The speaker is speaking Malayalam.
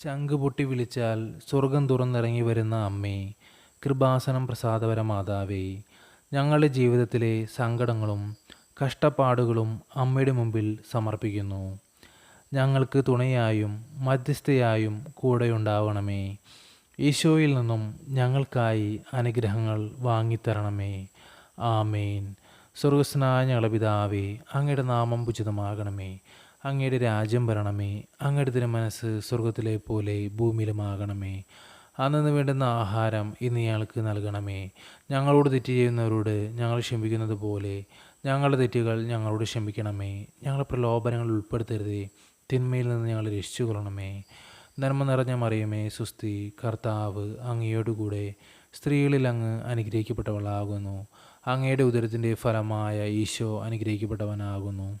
ചങ്ക് പൊട്ടി വിളിച്ചാൽ സ്വർഗം തുറന്നിറങ്ങി വരുന്ന അമ്മേ കൃപാസനം പ്രസാദപര മാതാവേ ഞങ്ങളുടെ ജീവിതത്തിലെ സങ്കടങ്ങളും കഷ്ടപ്പാടുകളും അമ്മയുടെ മുമ്പിൽ സമർപ്പിക്കുന്നു. ഞങ്ങൾക്ക് തുണയായും മധ്യസ്ഥയായും കൂടെയുണ്ടാവണമേ ഈശോയിൽ നിന്നും ഞങ്ങൾക്കായി അനുഗ്രഹങ്ങൾ വാങ്ങിത്തരണമേ. ആമേൻ. സ്വർഗസ്നായ ഞങ്ങളുടെ പിതാവേ അങ്ങയുടെ നാമം ഉചിതമാകണമേ അങ്ങയുടെ രാജ്യം വരണമേ. അങ്ങയുടെ തിരുമനസ് സ്വർഗത്തിലെ പോലെ ഭൂമിയിലുമാകണമേ. അന്നു വേണ്ടുന്ന ആഹാരം ഇന്ന് ഞങ്ങൾക്ക് നൽകണമേ. ഞങ്ങളോട് തെറ്റ് ചെയ്യുന്നവരോട് ഞങ്ങൾ ക്ഷമിക്കുന്നത് പോലെ ഞങ്ങളുടെ തെറ്റുകൾ ഞങ്ങളോട് ക്ഷമിക്കണമേ. ഞങ്ങളെ പ്രലോഭനങ്ങൾ ഉൾപ്പെടുത്തരുത്. തിന്മയിൽ നിന്ന് ഞങ്ങൾ രക്ഷിച്ചു കൊള്ളണമേ നന്മ നിറഞ്ഞ മറിയമേ സുസ്തി കർത്താവ് അങ്ങയോടുകൂടെ സ്ത്രീകളിൽ അങ്ങ് അനുഗ്രഹിക്കപ്പെട്ടവളാകുന്നു. അങ്ങയുടെ ഉദരത്തിന്റെ ഫലമായ ഈശോ അനുഗ്രഹിക്കപ്പെട്ടവനാകുന്നു.